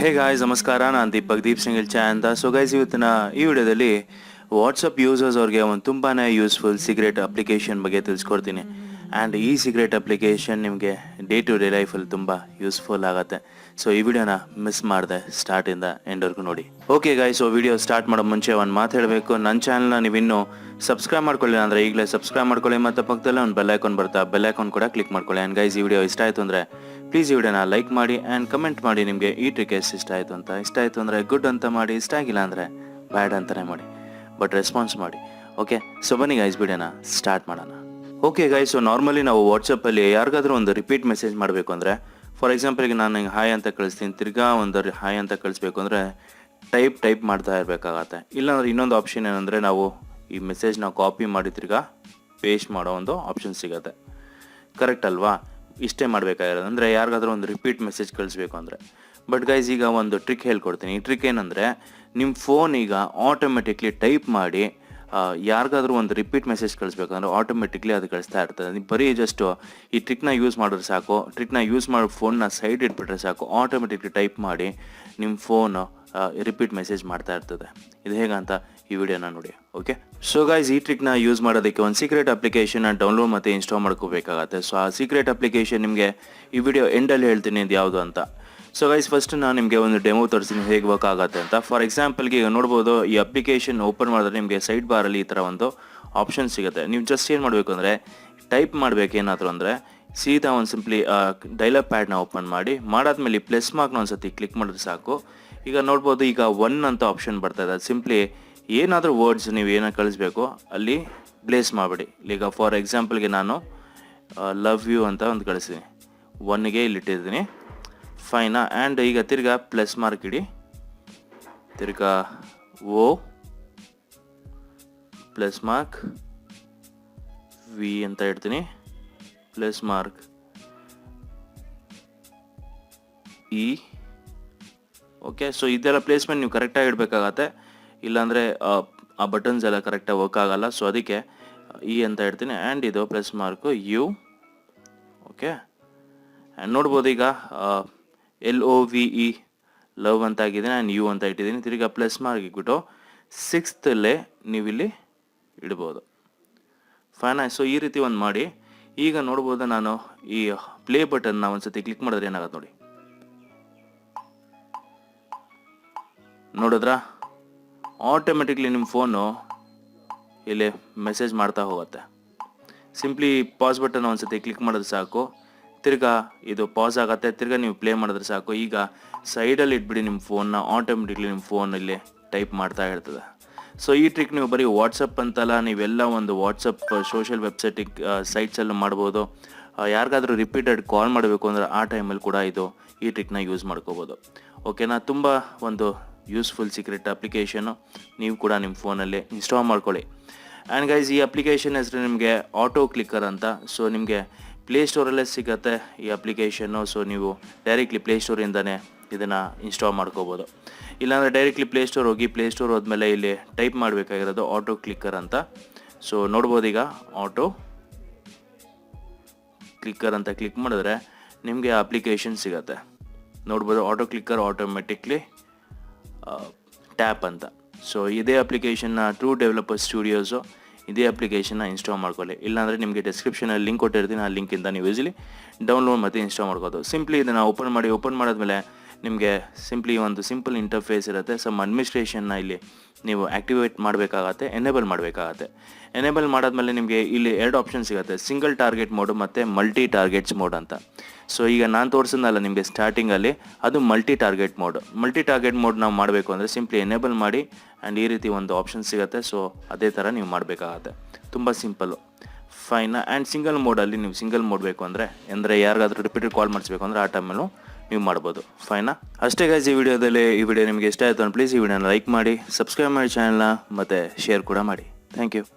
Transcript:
Hey guys ನಮಸ್ಕಾರ. ನಾನು Deepak Deep single ಚಾ ಅಂತ ಸೊ ಗೈಸ್ ಇವತ್ತಿನ ಈ ವಿಡಿಯೋದಲ್ಲಿ ವಾಟ್ಸಪ್ ಯೂಸರ್ಸ್ ಅವ್ರಿಗೆ ಒಂದು ತುಂಬಾ ಯೂಸ್ಫುಲ್ ಸಿಗರೇಟ್ ಅಪ್ಲಿಕೇಶನ್ ಬಗ್ಗೆ ತಿಳಿಸ್ಕೊಡ್ತೀನಿ. ಆ್ಯಂಡ್ ಈ ಸಿಗರೇಟ್ ಅಪ್ಲಿಕೇಶನ್ ನಿಮಗೆ ಡೇ ಟು ಡೇ ಲೈಫಲ್ಲಿ ತುಂಬ ಯೂಸ್ಫುಲ್ ಆಗುತ್ತೆ. ಸೊ ಈ ವಿಡಿಯೋನ ಮಿಸ್ ಮಾಡಿದೆ ಸ್ಟಾರ್ಟಿಂದ ಎಂಡ್ವರೆಗೂ ನೋಡಿ. Okay guys so video start ಮಾಡೋ ಮುಂಚೆ ಒಂದು ಮಾತು ಹೇಳಬೇಕು. ನನ್ನ ಚಾನಲ್ನ ನೀವಿನ್ನೂ ಸಬ್ಸ್ಕ್ರೈಬ್ ಮಾಡ್ಕೊಳ್ಳಿ ಅಂದರೆ ಈಗಲೇ ಸಬ್ಸ್ಕ್ರೈಬ್ ಮಾಡ್ಕೊಳ್ಳಿ. ಮತ್ತು ಪಕ್ಕದಲ್ಲೇ ಒಂದು ಬೆಲ್ ಬರ್ತಾ ಬರುತ್ತೆ ಬೆಲ್ ಐಕಾನ್ ಕೂಡ ಕ್ಲಿಕ್ ಮಾಡ್ಕೊಳ್ಳಿ. ಆ್ಯಂಡ್ ಗೈಸ್ ಈ ವಿಡಿಯೋ ಇಷ್ಟ ಆಯಿತು ಅಂದರೆ ಪ್ಲೀಸ್ ಈ ವಿಡಿಯೋನ ಲೈಕ್ ಮಾಡಿ ಆ್ಯಂಡ್ ಕಮೆಂಟ್ ಮಾಡಿ ನಿಮಗೆ ಈ ಟ್ರಿಕ್ ಎಷ್ಟು ಇಷ್ಟ ಆಯಿತು ಅಂತ. ಇಷ್ಟ ಆಯಿತು ಅಂದರೆ ಗುಡ್ ಅಂತ ಮಾಡಿ, ಇಷ್ಟ ಆಗಿಲ್ಲ ಅಂದರೆ ಬ್ಯಾಡ್ ಅಂತಲೇ ಮಾಡಿ. ಬಟ್ ರೆಸ್ಪಾನ್ಸ್ ಮಾಡಿ. ಓಕೆ ಸೊ ಬನ್ನಿ ಗೈಸ್ ವಿಡಿಯೋನ ಸ್ಟಾರ್ಟ್ ಮಾಡೋಣ. ಓಕೆ ಗೈಸ್ ಸೊ ನಾರ್ಮಲಿ ನಾವು ವಾಟ್ಸಪ್ಪಲ್ಲಿ ಯಾರಿಗಾದ್ರೂ ಒಂದು ರಿಪೀಟ್ ಮೆಸೇಜ್ ಮಾಡಬೇಕು ಅಂದರೆ ಫಾರ್ ಎಕ್ಸಾಂಪಲ್ಗೆ ನಾನು ಹಿಂಗೆ ಹಾಯ್ ಅಂತ ಕಳಿಸ್ತೀನಿ, ತಿರ್ಗಾ ಒಂದು ಹಾಯ್ ಅಂತ ಕಳಿಸ್ಬೇಕು ಅಂದರೆ ಟೈಪ್ ಟೈಪ್ ಮಾಡ್ತಾ ಇರಬೇಕಾಗತ್ತೆ. ಇಲ್ಲಾಂದ್ರೆ ಇನ್ನೊಂದು ಆಪ್ಷನ್ ಏನಂದರೆ ನಾವು ಈ ಮೆಸೇಜ್ನ ಕಾಪಿ ಮಾಡಿ, ತಿರ್ಗಾ ಪೇಸ್ಟ್ ಮಾಡೋ ಒಂದು ಆಪ್ಷನ್ ಸಿಗುತ್ತೆ. ಕರೆಕ್ಟ್ ಅಲ್ವಾ? ಇಷ್ಟೇ ಮಾಡಬೇಕಾಗಿರೋದು. ಅಂದರೆ ಯಾರಿಗಾದ್ರೂ ಒಂದು ರಿಪೀಟ್ ಮೆಸೇಜ್ ಕಳಿಸ್ಬೇಕು ಅಂದರೆ. ಬಟ್ ಗೈಸ್ ಈಗ ಒಂದು ಟ್ರಿಕ್ ಹೇಳ್ಕೊಡ್ತೀನಿ. ಈ ಟ್ರಿಕ್ ಏನಂದರೆ ನಿಮ್ಮ ಫೋನ್ ಈಗ ಆಟೋಮೆಟಿಕ್ಲಿ ಟೈಪ್ ಮಾಡಿ ಯಾರಿಗಾದ್ರೂ ಒಂದು ರಿಪೀಟ್ ಮೆಸೇಜ್ ಕಳಿಸ್ಬೇಕಂದ್ರೆ ಆಟೋಮೆಟಿಕ್ಲಿ ಅದು ಕಳಿಸ್ತಾ ಇರ್ತದೆ. ನೀವು ಬರೀ ಜಸ್ಟು ಈ ಟ್ರಿಕ್ನ ಯೂಸ್ ಮಾಡಿದ್ರೆ ಸಾಕು. ಟ್ರಿಕ್ನ ಯೂಸ್ ಮಾಡಿ ಫೋನ್ನ ಸೈಡ್ ಇಟ್ಬಿಟ್ರೆ ಸಾಕು. ಆಟೋಮೆಟಿಕ್ಲಿ ಟೈಪ್ ಮಾಡಿ ನಿಮ್ಮ ಫೋನು ರಿಪೀಟ್ ಮೆಸೇಜ್ ಮಾಡ್ತಾ ಇರ್ತದೆ. ಇದು ಹೇಗಂತ ಈ ವಿಡಿಯೋನ ನೋಡಿ ಓಕೆ ಸೊ ಗೈಸ್ ಈ ಟ್ರಿಕ್ನ ಯೂಸ್ ಮಾಡೋದಕ್ಕೆ ಒಂದು ಸೀಕ್ರೆಟ್ ಅಪ್ಲಿಕೇಶನ್ ಡೌನ್ಲೋಡ್ ಮತ್ತು ಇನ್ಸ್ಟಾಲ್ ಮಾಡ್ಕೋಬೇಕಾಗತ್ತೆ. ಸೊ ಆ ಸೀಕ್ರೆಟ್ ಅಪ್ಲಿಕೇಶನ್ ನಿಮಗೆ ಈ ವಿಡಿಯೋ ಎಂಡಲ್ಲಿ ಹೇಳ್ತೀನಿ ಇದು ಯಾವುದು ಅಂತ. ಸೊ ಗೈಸ್ ಫಸ್ಟ್ ನಾನು ನಿಮಗೆ ಒಂದು ಡೆಮೋ ತೋರಿಸ್ತೀನಿ ಹೇಗೆ ವರ್ಕ್ ಆಗುತ್ತೆ ಅಂತ. ಫಾರ್ ಎಕ್ಸಾಂಪಲ್ಗೆ ಈಗ ನೋಡ್ಬೋದು, ಈ ಅಪ್ಲಿಕೇಶನ್ ಓಪನ್ ಮಾಡಿದ್ರೆ ನಿಮಗೆ ಸೈಡ್ ಬಾರಲ್ಲಿ ಈ ಥರ ಒಂದು ಆಪ್ಷನ್ ಸಿಗುತ್ತೆ. ನೀವು ಜಸ್ಟ್ ಏನು ಮಾಡಬೇಕು ಅಂದರೆ ಟೈಪ್ ಮಾಡಬೇಕು ಏನಾದರೂ ಅಂದರೆ, ಸೀದಾ ಒಂದು ಸಿಂಪ್ಲಿ ಡೈಲಾಗ್ ಪ್ಯಾಡ್ನ ಓಪನ್ ಮಾಡಿ, ಮಾಡಾದ್ಮೇಲೆ ಪ್ಲಸ್ ಮಾರ್ಕ್ನ ಒಂದು ಸತಿ ಕ್ಲಿಕ್ ಮಾಡಿದ್ರೆ ಸಾಕು. ಈಗ ನೋಡ್ಬೋದು ಈಗ ಒನ್ ಅಂತ ಆಪ್ಷನ್ ಬರ್ತಾ ಇದೆ. ಸಿಂಪ್ಲಿ ಏನಾದರೂ ವರ್ಡ್ಸ್ ನೀವು ಏನೋ ಕಳಿಸ್ಬೇಕು, ಅಲ್ಲಿ ಪ್ಲೇಸ್ ಮಾಡಿಬಿಡಿ. ಈಗ ಫಾರ್ ಎಕ್ಸಾಂಪಲ್ಗೆ ನಾನು ಲವ್ ಯು ಅಂತ ಒಂದು ಕಳಿಸ್ತೀನಿ. ಒನ್ಗೆ ಇಲ್ಲಿಟ್ಟಿದ್ದೀನಿ ಫೈನಾ ಆ್ಯಂಡ್ ಈಗ ತಿರ್ಗಾ ಪ್ಲಸ್ ಮಾರ್ಕ್ ಇಡಿ. ತಿರ್ಗಾ ಓ ಪ್ಲಸ್ ಮಾರ್ಕ್ ವಿ ಅಂತ ಇಡ್ತೀನಿ. Plus mark E okay so ಇದೆಲ್ಲ ಪ್ಲೇಸ್ಮೆಂಟ್ ನೀವು ಕರೆಕ್ಟಾಗಿ ಇಡಬೇಕಾಗತ್ತೆ. ಇಲ್ಲಾಂದರೆ, ಆ ಬಟನ್ಸ್ ಎಲ್ಲ ಕರೆಕ್ಟಾಗಿ ವರ್ಕ್ ಆಗಲ್ಲ. ಸೊ ಅದಕ್ಕೆ ಇ ಅಂತ ಇಡ್ತೀನಿ ಆ್ಯಂಡ್ ಇದು plus mark U okay and ನೋಡ್ಬೋದು ಈಗ L O V E love ಅಂತ ಆಗಿದೆ ಆ್ಯಂಡ್ ಯು ಅಂತ ಇಟ್ಟಿದ್ದೀನಿ. ತಿರ್ಗಾ ಪ್ಲಸ್ ಮಾರ್ಕ್ ಇಟ್ಬಿಟ್ಟು ಸಿಕ್ಸ್ತಲ್ಲೇ ನೀವಿಲ್ಲಿ ಇಡ್ಬೋದು. ಫೈನಾ ಸೊ ಈ ರೀತಿ ಒಂದು ಮಾಡಿ. ಈಗ ನೋಡ್ಬೋದು ನಾನು ಈ ಪ್ಲೇ ಬಟನ್ನ ಒಂದ್ಸತಿ ಕ್ಲಿಕ್ ಮಾಡಿದ್ರೆ ಏನಾಗುತ್ತೆ ನೋಡಿ. ನೋಡಿದ್ರಾ? ಆಟೋಮೆಟಿಕ್ಲಿ ನಿಮ್ಮ ಫೋನು ಇಲ್ಲಿ ಮೆಸೇಜ್ ಮಾಡ್ತಾ ಹೋಗುತ್ತೆ. ಸಿಂಪ್ಲಿ ಪಾಸ್ ಬಟನ್ ಒಂದ್ಸತಿ ಕ್ಲಿಕ್ ಮಾಡಿದ್ರೆ ಸಾಕು. ತಿರ್ಗಾ ಇದು ಪಾಸ್ ಆಗುತ್ತೆ. ತಿರ್ಗಾ ನೀವು ಪ್ಲೇ ಮಾಡಿದ್ರೆ ಸಾಕು. ಈಗ ಸೈಡಲ್ಲಿ ಇಟ್ಬಿಡಿ ನಿಮ್ಮ ಫೋನ್ನ ಆಟೋಮೆಟಿಕ್ಲಿ ನಿಮ್ಮ ಫೋನಲ್ಲಿ ಟೈಪ್ ಮಾಡ್ತಾ ಇರ್ತದೆ. ಸೊ ಈ ಟ್ರಿಕ್ ನೀವು ಬರೀ ವಾಟ್ಸಪ್ ಅಂತಲ್ಲ, ನೀವೆಲ್ಲ ಒಂದು ವಾಟ್ಸಪ್ ಸೋಷಿಯಲ್ ವೆಬ್ಸೈಟಿಗೆ ಸೈಟ್ಸಲ್ಲೂ ಮಾಡ್ಬೋದು. ಯಾರಿಗಾದರೂ ರಿಪೀಟೆಡ್ ಕಾಲ್ ಮಾಡಬೇಕು ಅಂದರೆ ಆ ಟೈಮಲ್ಲಿ ಕೂಡ ಇದು ಈ ಟ್ರಿಕ್ನ ಯೂಸ್ ಮಾಡ್ಕೋಬೋದು. ಓಕೆನಾ ತುಂಬ ಒಂದು ಯೂಸ್ಫುಲ್ ಸೀಕ್ರೆಟ್ ಅಪ್ಲಿಕೇಶನು ನೀವು ಕೂಡ ನಿಮ್ಮ ಫೋನಲ್ಲಿ ಇನ್ಸ್ಟಾಲ್ ಮಾಡ್ಕೊಳ್ಳಿ. ಆ್ಯಂಡ್ ಗೈಸ್ ಈ ಅಪ್ಲಿಕೇಶನ್ ಹೆಸರು ನಿಮಗೆ ಆಟೋ ಕ್ಲಿಕ್ಕರ್ ಅಂತ. ಸೊ ನಿಮಗೆ ಪ್ಲೇಸ್ಟೋರಲ್ಲೇ ಸಿಗುತ್ತೆ ಈ ಅಪ್ಲಿಕೇಶನ್ನು ಸೊ ನೀವು ಡೈರೆಕ್ಟ್ಲಿ ಪ್ಲೇಸ್ಟೋರಿಂದನೇ ಇದನ್ನು ಇನ್ಸ್ಟಾಲ್ ಮಾಡ್ಕೋಬೋದು. ಇಲ್ಲಾಂದರೆ ಡೈರೆಕ್ಟ್ಲಿ ಪ್ಲೇಸ್ಟೋರ್ ಹೋಗಿ ಪ್ಲೇಸ್ಟೋರ್ ಹೋದ್ಮೇಲೆ ಇಲ್ಲಿ ಟೈಪ್ ಮಾಡಬೇಕಾಗಿರೋದು ಆಟೋ ಕ್ಲಿಕ್ಕರ್ ಅಂತ. ಸೊ ನೋಡ್ಬೋದು ಈಗ ಆಟೋ ಕ್ಲಿಕ್ಕರ್ ಅಂತ ಕ್ಲಿಕ್ ಮಾಡಿದ್ರೆ ನಿಮಗೆ ಅಪ್ಲಿಕೇಶನ್ ಸಿಗುತ್ತೆ. ನೋಡ್ಬೋದು ಆಟೋ ಕ್ಲಿಕ್ಕರ್ ಆಟೋಮೆಟಿಕ್ಲಿ ಟ್ಯಾಪ್ ಅಂತ. ಸೊ ಇದೇ ಅಪ್ಲಿಕೇಶನ್ನ ಟ್ರೂ ಡೆವಲಪರ್ ಸ್ಟುಡಿಯೋಸು ಇದೇ ಅಪ್ಲಿಕೇಶನ್ನ ಇನ್ಸ್ಟಾಲ್ ಮಾಡ್ಕೊಳ್ಳಿ. ಇಲ್ಲಾಂದರೆ ನಿಮಗೆ ಡಿಸ್ಕ್ರಿಪ್ಷನಲ್ಲಿ ಲಿಂಕ್ ಕೊಟ್ಟಿರ್ತೀನಿ, ಆ ಲಿಂಕಿಂದ ನೀವು ಈಸಿಲಿ ಡೌನ್ಲೋಡ್ ಮತ್ತು ಇನ್ಸ್ಟಾಲ್ ಮಾಡ್ಬೋದು ಸಿಂಪ್ಲಿ ಇದನ್ನು ಓಪನ್ ಮಾಡಿ ಓಪನ್ ಮಾಡಿದ್ಮೇಲೆ ನಿಮಗೆ ಸಿಂಪ್ಲಿ ಒಂದು ಸಿಂಪಲ್ ಇಂಟರ್ಫೇಸ್ ಇರುತ್ತೆ. ಸಮ್ ಅಡ್ಮಿನಿಸ್ಟ್ರೇಷನ್ನ ಇಲ್ಲಿ ನೀವು ಆ್ಯಕ್ಟಿವೇಟ್ ಮಾಡಬೇಕಾಗತ್ತೆ ಎನೇಬಲ್ ಮಾಡಬೇಕಾಗತ್ತೆ. ಎನೇಬಲ್ ಮಾಡಾದ್ಮೇಲೆ ನಿಮಗೆ ಇಲ್ಲಿ ಎರಡು ಆಪ್ಷನ್ ಸಿಗುತ್ತೆ. ಸಿಂಗಲ್ ಟಾರ್ಗೆಟ್ ಮೋಡು ಮತ್ತು ಮಲ್ಟಿ ಟಾರ್ಗೆಟ್ಸ್ ಮೋಡ್ ಅಂತ. ಸೊ ಈಗ ನಾನು ತೋರಿಸಿದ್ನಲ್ಲ ನಿಮಗೆ ಸ್ಟಾರ್ಟಿಂಗಲ್ಲಿ ಅದು multi target mode multi target mode ನಾವು ಮಾಡಬೇಕು ಅಂದರೆ ಸಿಂಪ್ಲಿ ಎನೇಬಲ್ ಮಾಡಿ ಆ್ಯಂಡ್ ಈ ರೀತಿ ಒಂದು ಆಪ್ಷನ್ ಸಿಗುತ್ತೆ. ಸೊ ಅದೇ ಥರ ನೀವು ಮಾಡಬೇಕಾಗತ್ತೆ. ತುಂಬ ಸಿಂಪಲ್ಲು ಫೈನ ಆ್ಯಂಡ್ ಸಿಂಗಲ್ ಮೋಡಲ್ಲಿ ನೀವು ಸಿಂಗಲ್ ಮೋಡ್ ಬೇಕು ಅಂದರೆ ಅಂದರೆ ಯಾರಿಗಾದ್ರೂ ರಿಪೀಟೆಡ್ ಕಾಲ್ ಮಾಡಿಸ್ಬೇಕು ಅಂದರೆ ಆ ಟೈಮಲ್ಲೂ ನೀವು ಮಾಡ್ಬೋದು. ಫೈನಾ ಅಷ್ಟೇ ಗೈಸ್ ಈ ವಿಡಿಯೋದಲ್ಲಿ ಈ ವಿಡಿಯೋ ನಿಮಗೆ ಇಷ್ಟ ಆಯಿತು ಪ್ಲೀಸ್ ಈ ವಿಡಿಯೋನ ಲೈಕ್ ಮಾಡಿ ಸಬ್ಸ್ಕ್ರೈಬ್ ಮಾಡಿ ಚಾನಲ್ನ ಮತ್ತು ಶೇರ್ ಕೂಡ ಮಾಡಿ. Thank you